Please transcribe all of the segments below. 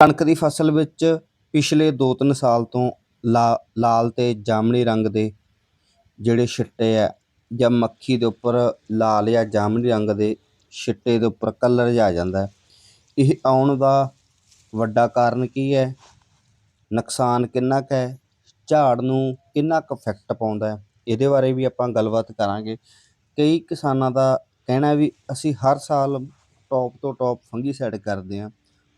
ਕਣਕ ਦੀ ਫਸਲ ਵਿੱਚ ਪਿਛਲੇ 2-3 ਸਾਲ ਤੋਂ ਲਾ, ਲਾਲ ਤੇ ਜਾਮਣੀ ਰੰਗ ਦੇ ਜਿਹੜੇ ਛਿੱਟੇ ਆ ਜਾਂ ਮੱਖੀ ਦੇ ਉੱਪਰ ਲਾਲ ਜਾਂ ਜਾਮਣੀ ਰੰਗ ਦੇ ਛਿੱਟੇ ਦੇ ਉੱਪਰ ਕਲਰ ਜਿਹਾ ਜਾਂਦਾ ਇਹ ਆਉਣ ਦਾ ਵੱਡਾ ਕਾਰਨ ਕੀ ਹੈ? ਨੁਕਸਾਨ ਕਿੰਨਾ ਕੁ ਹੈ? ਝਾੜ ਨੂੰ ਕਿੰਨਾ ਕੁ ਇਫੈਕਟ ਪਾਉਂਦਾ ਇਹਦੇ ਬਾਰੇ ਵੀ ਆਪਾਂ ਗੱਲਬਾਤ ਕਰਾਂਗੇ। ਕਈ ਕਿਸਾਨਾਂ ਦਾ ਕਹਿਣਾ ਵੀ ਅਸੀਂ ਹਰ ਸਾਲ ਟੌਪ ਤੋਂ ਟੌਪ ਫੰਗੀਸਾਈਡ ਕਰਦੇ ਹਾਂ,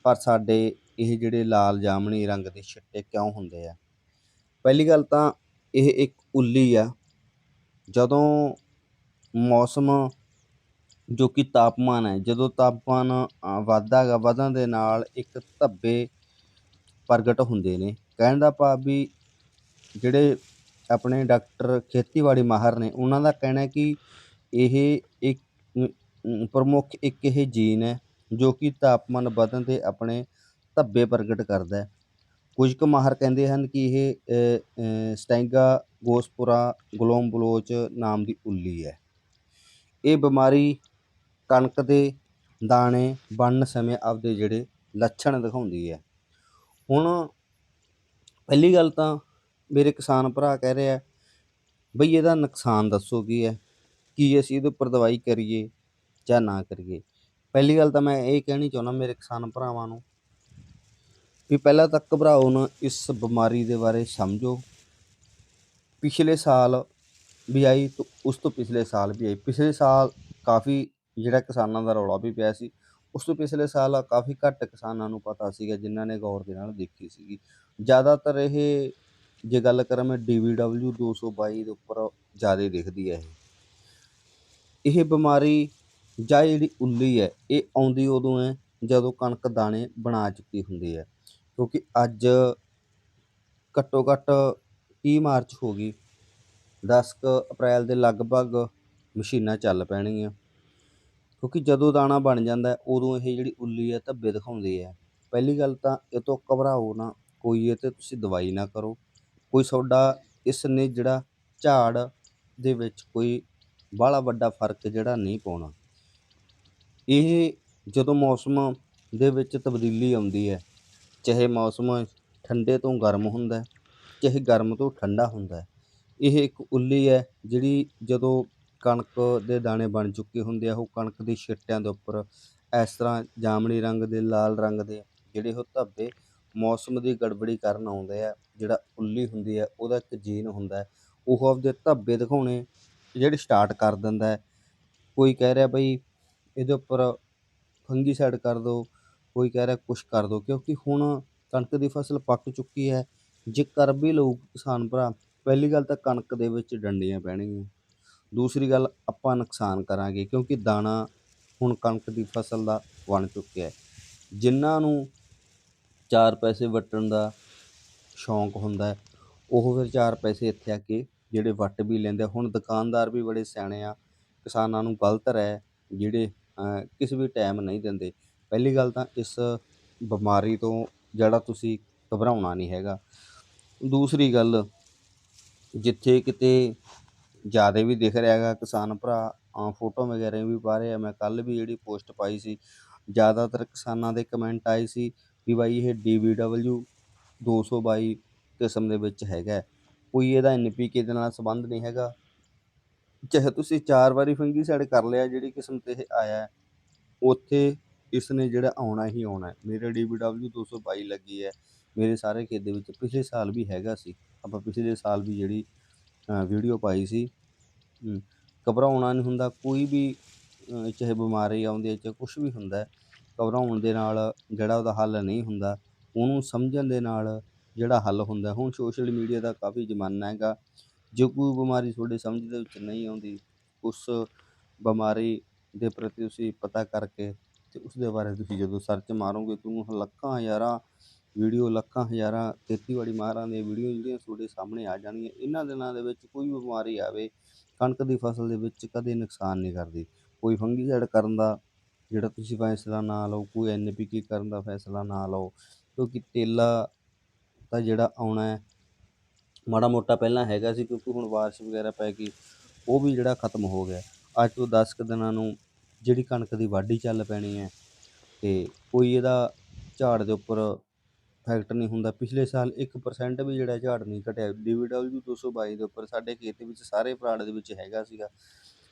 ਪਰ ਸਾਡੇ ਇਹ ਜਿਹੜੇ ਲਾਲ ਜਾਮਣੀ ਰੰਗ ਦੇ ਛਿੱਟੇ ਕਿਉਂ ਹੁੰਦੇ ਆ? ਪਹਿਲੀ ਗੱਲ ਤਾਂ ਇਹ ਇੱਕ ਉੱਲੀ ਆ। ਜਦੋਂ ਮੌਸਮ ਜੋ ਕਿ ਤਾਪਮਾਨ ਹੈ, ਜਦੋਂ ਤਾਪਮਾਨ ਵੱਧਦਾ ਗਾ ਵਧਣ ਦੇ ਨਾਲ ਇੱਕ ਧੱਬੇ ਪ੍ਰਗਟ ਹੁੰਦੇ ਨੇ। ਕਹਿਣ ਦਾ ਭਾਵ ਵੀ ਜਿਹੜੇ ਆਪਣੇ ਡਾਕਟਰ ਖੇਤੀਬਾੜੀ ਮਾਹਰ ਨੇ, ਉਹਨਾਂ ਦਾ ਕਹਿਣਾ ਕਿ ਇਹ ਇੱਕ ਪ੍ਰਮੁੱਖ ਇੱਕ ਇਹ ਜੀਨ ਹੈ ਜੋ ਕਿ ਤਾਪਮਾਨ ਵਧਣ 'ਤੇ ਆਪਣੇ ਧੱਬੇ ਪ੍ਰਗਟ ਕਰਦਾ ਹੈ। ਕੁਝ ਕੁ ਮਾਹਰ ਕਹਿੰਦੇ ਹਨ ਕਿ ਇਹ ਸਟੈਂਗਾ ਗੋਸਪੁਰਾ ਗਲੋਮ ਬਲੋਚ ਨਾਮ ਦੀ ਉੱਲੀ ਹੈ। ਇਹ ਬਿਮਾਰੀ ਕਣਕ ਦੇ ਦਾਣੇ ਬਣਨ ਸਮੇਂ ਆਪਦੇ ਜਿਹੜੇ ਲੱਛਣ ਦਿਖਾਉਂਦੀ ਹੈ। ਹੁਣ ਪਹਿਲੀ ਗੱਲ ਤਾਂ ਮੇਰੇ ਕਿਸਾਨ ਭਰਾ ਕਹਿ ਰਿਹਾ ਬਈ ਇਹਦਾ ਨੁਕਸਾਨ ਦੱਸੋ ਕੀ ਹੈ? ਕੀ ਅਸੀਂ ਇਹਦੇ ਉੱਪਰ ਦਵਾਈ ਕਰੀਏ ਜਾਂ ਨਾ ਕਰੀਏ? ਪਹਿਲੀ ਗੱਲ ਤਾਂ ਮੈਂ ਇਹ ਕਹਿਣੀ ਚਾਹੁੰਦਾ ਮੇਰੇ ਕਿਸਾਨ ਭਰਾਵਾਂ ਨੂੰ ਵੀ ਪਹਿਲਾਂ ਤਾਂ ਘਬਰਾਓ ਨਾ, ਇਸ ਬਿਮਾਰੀ ਦੇ ਬਾਰੇ ਸਮਝੋ। ਪਿਛਲੇ ਸਾਲ ਵੀ ਆਈ ਤੋਂ ਉਸ ਤੋਂ ਪਿਛਲੇ ਸਾਲ ਵੀ ਆਈ। ਪਿਛਲੇ ਸਾਲ ਕਾਫੀ ਜਿਹੜਾ ਕਿਸਾਨਾਂ ਦਾ ਰੌਲਾ ਵੀ ਪਿਆ ਸੀ, ਉਸ ਤੋਂ ਪਿਛਲੇ ਸਾਲ ਕਾਫੀ ਘੱਟ ਕਿਸਾਨਾਂ ਨੂੰ ਪਤਾ ਸੀਗਾ, ਜਿਨ੍ਹਾਂ ਨੇ ਗੌਰ ਦੇ ਨਾਲ ਦੇਖੀ ਸੀਗੀ। ਜ਼ਿਆਦਾਤਰ ਇਹ, ਜੇ ਗੱਲ ਕਰਾਂ ਮੈਂ DVW 222 ਦੇ ਉੱਪਰ ਜ਼ਿਆਦਾ ਦਿਖਦੀ ਹੈ ਇਹ। ਇਹ ਬਿਮਾਰੀ ਜਾਂ ਜਿਹੜੀ ਉੱਲੀ ਹੈ, ਇਹ ਆਉਂਦੀ ਉਦੋਂ ਹੈ ਜਦੋਂ ਕਣਕ ਦਾਣੇ ਬਣਾ ਚੁੱਕੀ ਹੁੰਦੀ ਹੈ। ਕਿਉਂਕਿ ਅੱਜ ਘੱਟੋ ਘੱਟ ਤੀਹ ਮਾਰਚ ਹੋ ਗਈ। ਦਸ ਕੁ ਅਪ੍ਰੈਲ ਦੇ ਲਗਭਗ ਮਸ਼ੀਨਾਂ ਚੱਲ ਪੈਣਗੀਆਂ। ਕਿਉਂਕਿ ਜਦੋਂ ਦਾਣਾ ਬਣ ਜਾਂਦਾ ਉਦੋਂ ਇਹ ਜਿਹੜੀ ਉੱਲੀ ਹੈ, ਧੱਬੇ ਦਿਖਾਉਂਦੀ ਹੈ। ਪਹਿਲੀ ਗੱਲ ਤਾਂ ਇਹ ਤੋਂ ਘਬਰਾਓ ਨਾ, ਕੋਈ ਇਹ 'ਤੇ ਤੁਸੀਂ ਦਵਾਈ ਨਾ ਕਰੋ। ਕੋਈ ਤੁਹਾਡਾ ਇਸ ਨੇ ਜਿਹੜਾ ਝਾੜ ਦੇ ਵਿੱਚ ਕੋਈ ਬਾਹਲਾ ਵੱਡਾ ਫ਼ਰਕ ਜਿਹੜਾ ਨਹੀਂ ਪਾਉਣਾ। ਇਹ ਜਦੋਂ ਮੌਸਮ ਦੇ ਵਿੱਚ ਤਬਦੀਲੀ ਆਉਂਦੀ ਹੈ ਚਾਹੇ ਮੌਸਮ ਠੰਡੇ ਤੋਂ ਗਰਮ ਹੁੰਦਾ ਚਾਹੇ ਗਰਮ ਤੋਂ ਠੰਡਾ ਹੁੰਦਾ ਇਹ ਇੱਕ ਉੱਲੀ ਹੈ ਜਿਹੜੀ ਜਦੋਂ ਕਣਕ ਦੇ ਦਾਣੇ ਬਣ ਚੁੱਕੇ ਹੁੰਦੇ ਆ, ਉਹ ਕਣਕ ਦੀ ਛਿੱਟਿਆਂ ਦੇ ਉੱਪਰ ਇਸ ਤਰ੍ਹਾਂ ਜਾਮਣੀ ਰੰਗ ਦੇ, ਲਾਲ ਰੰਗ ਦੇ ਜਿਹੜੇ ਉਹ ਧੱਬੇ ਮੌਸਮ ਦੀ ਗੜਬੜੀ ਕਰਨ ਆਉਂਦੇ ਆ, ਜਿਹੜਾ ਉੱਲੀ ਹੁੰਦੀ ਹੈ, ਉਹਦਾ ਇੱਕ ਜੀਨ ਹੁੰਦਾ ਉਹ ਆਪਦੇ ਧੱਬੇ ਦਿਖਾਉਣੇ ਜਿਹੜੇ ਸਟਾਰਟ ਕਰ ਦਿੰਦਾ ਕੋਈ ਕਹਿ ਰਿਹਾ ਬਈ ਇਹਦੇ ਉੱਪਰ ਫੰਗੀਸਾਈਡ ਕਰ ਦਿਉ ਕੋਈ ਕਹਿ ਰਿਹਾ ਕੁਛ ਕਰ ਦਿਓ ਕਿਉਂਕਿ ਹੁਣ ਕਣਕ ਦੀ ਫਸਲ ਪੱਕ ਚੁੱਕੀ ਹੈ, ਜੇ ਕਰ ਵੀ ਲਊ ਕਿਸਾਨ ਭਰਾ, ਪਹਿਲੀ ਗੱਲ ਤਾਂ ਕਣਕ ਦੇ ਵਿੱਚ ਡੰਡੀਆਂ ਪੈਣਗੀਆਂ। ਦੂਸਰੀ ਗੱਲ, ਆਪਾਂ ਨੁਕਸਾਨ ਕਰਾਂਗੇ, ਕਿਉਂਕਿ ਦਾਣਾ ਹੁਣ ਕਣਕ ਦੀ ਫਸਲ ਦਾ ਬਣ ਚੁੱਕਿਆ ਜਿਨ੍ਹਾਂ ਨੂੰ ਚਾਰ ਪੈਸੇ ਵੱਟਣ ਦਾ ਸ਼ੌਂਕ ਹੁੰਦਾ ਉਹ ਫਿਰ ਚਾਰ ਪੈਸੇ ਇੱਥੇ ਆ ਕੇ ਜਿਹੜੇ ਵੱਟ ਵੀ ਲੈਂਦੇ ਹੁਣ ਦੁਕਾਨਦਾਰ ਵੀ ਬੜੇ ਸਿਆਣੇ ਆ, ਕਿਸਾਨਾਂ ਨੂੰ ਗਲਤ ਰਹਿ ਜਿਹੜੇ ਕਿਸੇ ਵੀ ਟਾਈਮ ਨਹੀਂ ਦਿੰਦੇ। ਪਹਿਲੀ ਗੱਲ ਤਾਂ ਇਸ ਬਿਮਾਰੀ ਤੋਂ ਜਿਹੜਾ ਤੁਸੀਂ ਘਬਰਾਉਣਾ ਨਹੀਂ ਹੈਗਾ। ਦੂਸਰੀ ਗੱਲ, ਜਿੱਥੇ ਕਿਤੇ ਜ਼ਿਆਦਾ ਵੀ ਦਿਖ ਰਿਹਾ ਹੈਗਾ, ਕਿਸਾਨ ਭਰਾ ਫੋਟੋ ਵਗੈਰਾ ਵੀ ਪਾ ਰਹੇ ਆ। ਮੈਂ ਕੱਲ੍ਹ ਵੀ ਜਿਹੜੀ ਪੋਸਟ ਪਾਈ ਸੀ, ਜ਼ਿਆਦਾਤਰ ਕਿਸਾਨਾਂ ਦੇ ਕਮੈਂਟ ਆਏ ਸੀ ਵੀ ਬਾਈ ਇਹ ਡੀ ਬੀ ਡਬਲਿਊ ਦੋ ਸੌ ਬਾਈ ਕਿਸਮ ਦੇ ਵਿੱਚ ਹੈਗਾ। ਕੋਈ ਇਹਦਾ NPK ਦੇ ਨਾਲ ਸੰਬੰਧ ਨਹੀਂ ਹੈਗਾ। ਚਾਹੇ ਤੁਸੀਂ ਚਾਰ ਵਾਰੀ ਫੰਗੀਸਾਈਡ ਕਰ ਲਿਆ, ਜਿਹੜੀ ਕਿਸਮ ਤੇ ਇਹ ਆਇਆ ਉੱਥੇ ਇਸ ਨੇ ਜਿਹੜਾ ਆਉਣਾ ਹੀ ਆਉਣਾ ਮੇਰੇ ਹੈ। ਮੇਰੇ DVW 222 ਲੱਗੀ ਹੈ। ਮੇਰੇ ਸਾਰੇ ਖੇਤ ਦੇ ਵਿੱਚ ਪਿਛਲੇ ਸਾਲ ਵੀ ਹੈਗਾ ਸੀ। ਆਪਾਂ ਪਿਛਲੇ ਸਾਲ ਵੀ ਜਿਹੜੀ ਵੀਡੀਓ ਪਾਈ ਸੀ। ਘਬਰਾਉਣਾ ਨਹੀਂ ਹੁੰਦਾ। ਕੋਈ ਵੀ ਚਾਹੇ ਬਿਮਾਰੀ ਆਉਂਦੀ ਹੈ ਚਾਹੇ ਕੁਛ ਵੀ ਹੁੰਦਾ ਘਬਰਾਉਣ ਦੇ ਨਾਲ ਜਿਹੜਾ ਉਹਦਾ ਹੱਲ ਨਹੀਂ ਹੁੰਦਾ। ਉਹਨੂੰ ਸਮਝਣ ਦੇ ਨਾਲ ਜਿਹੜਾ ਹੱਲ ਹੁੰਦਾ ਹੁਣ ਸੋਸ਼ਲ ਮੀਡੀਆ ਦਾ ਕਾਫੀ ਜ਼ਮਾਨਾ ਹੈਗਾ। ਜੇ ਕੋਈ ਬਿਮਾਰੀ ਤੁਹਾਡੇ ਸਮਝ ਦੇ ਵਿੱਚ ਨਹੀਂ ਆਉਂਦੀ, ਉਸ ਬਿਮਾਰੀ ਦੇ ਪ੍ਰਤੀ ਤੁਸੀਂ ਪਤਾ ਕਰਕੇ ਤੇ ਉਸ ਦੇ ਬਾਰੇ ਤੁਸੀਂ ਜਦੋਂ ਸਰਚ ਮਾਰੋਗੇ ਤੁਹਾਨੂੰ ਲੱਖਾਂ ਹਜ਼ਾਰਾਂ ਵੀਡੀਓ ਲੱਖਾਂ ਹਜ਼ਾਰਾਂ ਖੇਤੀਬਾੜੀ ਮਾਹਰਾਂ ਦੀਆਂ ਵੀਡੀਓ ਜਿਹੜੀਆਂ ਤੁਹਾਡੇ ਸਾਹਮਣੇ ਆ ਜਾਣਗੀਆਂ, ਇਹਨਾਂ ਦਿਨਾਂ ਦੇ ਵਿੱਚ ਕੋਈ ਵੀ ਬਿਮਾਰੀ ਆਵੇ, ਕਣਕ ਦੀ ਫਸਲ ਦੇ ਵਿੱਚ ਕਦੇ ਨੁਕਸਾਨ ਨਹੀਂ ਕਰਦੀ। ਕੋਈ ਫੰਗੀਸਾਈਡ ਕਰਨ ਦਾ ਜਿਹੜਾ ਤੁਸੀਂ ਫੈਸਲਾ ਨਾ ਲਓ, ਕੋਈ ਐਨਪੀਕੇ ਕਰਨ ਦਾ ਫੈਸਲਾ ਨਾ ਲਓ, ਕਿਉਂਕਿ ਤੇਲਾ ਤਾਂ ਜਿਹੜਾ ਆਉਣਾ ਹੈ, ਮਾੜਾ ਮੋਟਾ ਪਹਿਲਾਂ ਹੈਗਾ ਸੀ, ਕਿਉਂਕਿ ਹੁਣ ਬਾਰਿਸ਼ ਵਗੈਰਾ ਪੈ ਗਈ, ਉਹ ਵੀ ਜਿਹੜਾ ਖਤਮ ਹੋ ਗਿਆ। ਅੱਜ ਤੋਂ 10 ਕੁ ਦਿਨਾਂ ਨੂੰ ਜਿਹੜੀ ਕਣਕ ਦੀ ਵਾਢੀ ਚੱਲ ਪੈਣੀ ਹੈ ਅਤੇ ਕੋਈ ਇਹਦਾ ਝਾੜ ਦੇ ਉੱਪਰ ਇਫੈਕਟ ਨਹੀਂ ਹੁੰਦਾ। ਪਿਛਲੇ ਸਾਲ ਇੱਕ ਪਰਸੈਂਟ ਵੀ ਜਿਹੜਾ ਝਾੜ ਨਹੀਂ ਘਟਿਆ। ਡੀ ਵੀ ਡਬਲਿਊ ਦੋ ਸੌ ਬਾਈ ਦੇ ਉੱਪਰ ਸਾਡੇ ਖੇਤ ਵਿੱਚ ਸਾਰੇ ਪਲਾਟ ਦੇ ਵਿੱਚ ਹੈਗਾ ਸੀਗਾ।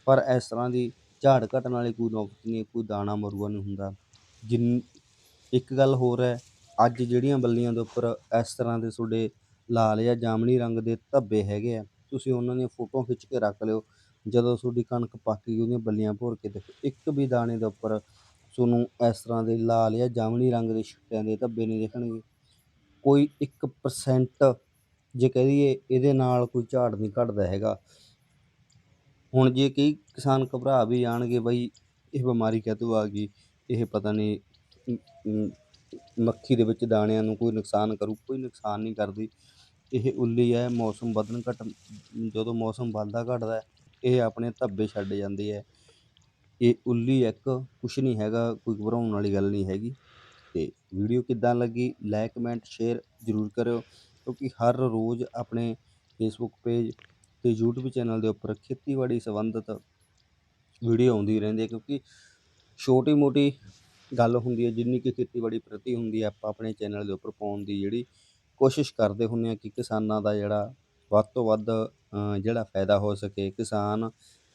ਪਰ ਇਸ ਤਰ੍ਹਾਂ ਦੀ ਝਾੜ ਘਟਣ ਵਾਲੀ ਕੋਈ ਨੌਬਤ ਨਹੀਂ ਕੋਈ ਦਾਣਾ ਮਰੂਆ ਨਹੀਂ ਹੁੰਦਾ। ਜਿੰਨ, ਇੱਕ ਗੱਲ ਹੋਰ ਹੈ, ਅੱਜ ਜਿਹੜੀਆਂ ਬੱਲੀਆਂ ਦੇ ਉੱਪਰ ਇਸ ਤਰ੍ਹਾਂ ਦੇ ਤੁਹਾਡੇ ਲਾਲ ਜਾਂ ਜਾਮਣੀ ਰੰਗ ਦੇ ਧੱਬੇ ਹੈਗੇ ਆ, ਤੁਸੀਂ ਉਹਨਾਂ ਦੀਆਂ ਫੋਟੋਆਂ ਖਿੱਚ ਕੇ ਰੱਖ ਲਿਓ। ਜਦੋਂ ਤੁਹਾਡੀ ਕਣਕ ਪੱਕ ਗਈ, ਉਹਦੀਆਂ ਬੱਲੀਆਂ ਭੋਰ ਕੇ ਦੇਖੋ, ਇੱਕ ਵੀ ਦਾਣੇ ਦੇ ਉੱਪਰ ਤੁਹਾਨੂੰ ਇਸ ਤਰ੍ਹਾਂ ਦੇ ਲਾਲ ਜਾਂ ਜਾਮਣੀ ਰੰਗ ਦੇ ਛਿੱਟਿਆਂ ਦੇ ਧੱਬੇ ਨਹੀਂ ਦਿਖਣਗੇ। ਕੋਈ ਇੱਕ ਪਰਸੈਂਟ ਜੇ ਕਹਿ ਦਈਏ, ਇਹਦੇ ਨਾਲ ਕੋਈ ਝਾੜ ਨਹੀਂ ਘਟਦਾ ਹੈਗਾ। ਹੁਣ ਜੇ ਕਈ ਕਿਸਾਨ ਘਬਰਾ ਵੀ ਜਾਣਗੇ, ਬਈ ਇਹ ਬਿਮਾਰੀ ਕਦੋਂ ਆ ਗਈ, ਇਹ ਪਤਾ ਨਹੀਂ ਮੱਖੀ ਦੇ ਵਿੱਚ ਦਾਣਿਆਂ ਨੂੰ ਕੋਈ ਨੁਕਸਾਨ ਕਰੂ, ਕੋਈ ਨੁਕਸਾਨ ਨਹੀਂ ਕਰਦੀ। ਇਹ ਉੱਲੀ ਹੈ, ਮੌਸਮ ਵਧਣ ਘਟ, ਜਦੋਂ ਮੌਸਮ ਵੱਧਦਾ ਘਟਦਾ ਇਹ ਆਪਣੇ ਧੱਬੇ ਛੱਡ ਜਾਂਦੀ ਹੈ। ਇਹ ਉੱਲੀ ਇੱਕ ਕੁਛ ਨਹੀਂ ਹੈਗਾ, ਕੋਈ ਘਬਰਾਉਣ ਵਾਲੀ ਗੱਲ ਨਹੀਂ ਹੈਗੀ। ਅਤੇ ਵੀਡੀਓ ਕਿੱਦਾਂ ਲੱਗੀ? ਲਾਈਕ ਕਮੈਂਟ ਸ਼ੇਅਰ ਜ਼ਰੂਰ ਕਰਿਓ। ਕਿਉਂਕਿ ਹਰ ਰੋਜ਼ ਆਪਣੇ ਫੇਸਬੁੱਕ ਪੇਜ ਅਤੇ ਯੂਟਿਊਬ ਚੈਨਲ ਦੇ ਉੱਪਰ ਖੇਤੀਬਾੜੀ ਸੰਬੰਧਿਤ ਵੀਡੀਓ ਆਉਂਦੀ ਰਹਿੰਦੀ ਹੈ। ਕਿਉਂਕਿ ਛੋਟੀ ਮੋਟੀ ਗੱਲ ਹੁੰਦੀ ਹੈ, ਜਿੰਨੀ ਕਿ ਖੇਤੀਬਾੜੀ ਪ੍ਰਤੀ ਹੁੰਦੀ ਹੈ, ਆਪਾਂ ਆਪਣੇ ਚੈਨਲ ਦੇ ਉੱਪਰ ਪਾਉਣ ਦੀ ਜਿਹੜੀ ਕੋਸ਼ਿਸ਼ ਕਰਦੇ ਹੁੰਦੇ ਹਾਂ ਕਿ ਕਿਸਾਨਾਂ ਦਾ ਜਿਹੜਾ ਵੱਧ ਤੋਂ ਵੱਧ ਜਿਹੜਾ ਫਾਇਦਾ ਹੋ ਸਕੇ। ਕਿਸਾਨ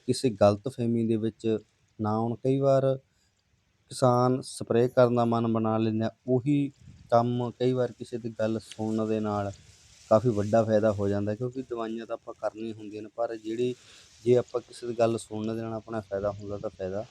ਕਿਸੇ ਗਲਤਫਹਿਮੀ ਦੇ ਵਿੱਚ ਨਾ ਆਉਣ। ਕਈ ਵਾਰ ਕਿਸਾਨ ਸਪਰੇਅ ਕਰਨ ਦਾ ਮਨ ਬਣਾ ਲੈਂਦਾ, ਉਹੀ ਕੰਮ ਕਈ ਵਾਰ ਕਿਸੇ ਦੀ ਗੱਲ ਸੁਣਨ ਦੇ ਨਾਲ ਕਾਫੀ ਵੱਡਾ ਫਾਇਦਾ ਹੋ ਜਾਂਦਾ, ਕਿਉਂਕਿ ਦਵਾਈਆਂ ਤਾਂ ਆਪਾਂ ਕਰਨੀਆਂ ਹੁੰਦੀਆਂ ਨੇ, ਪਰ ਜਿਹੜੀ ਜੇ ਆਪਾਂ ਕਿਸੇ ਦੀ ਗੱਲ ਸੁਣਨ ਦੇ ਨਾਲ ਆਪਣਾ ਫਾਇਦਾ ਹੁੰਦਾ ਤਾਂ ਫਾਇਦਾ।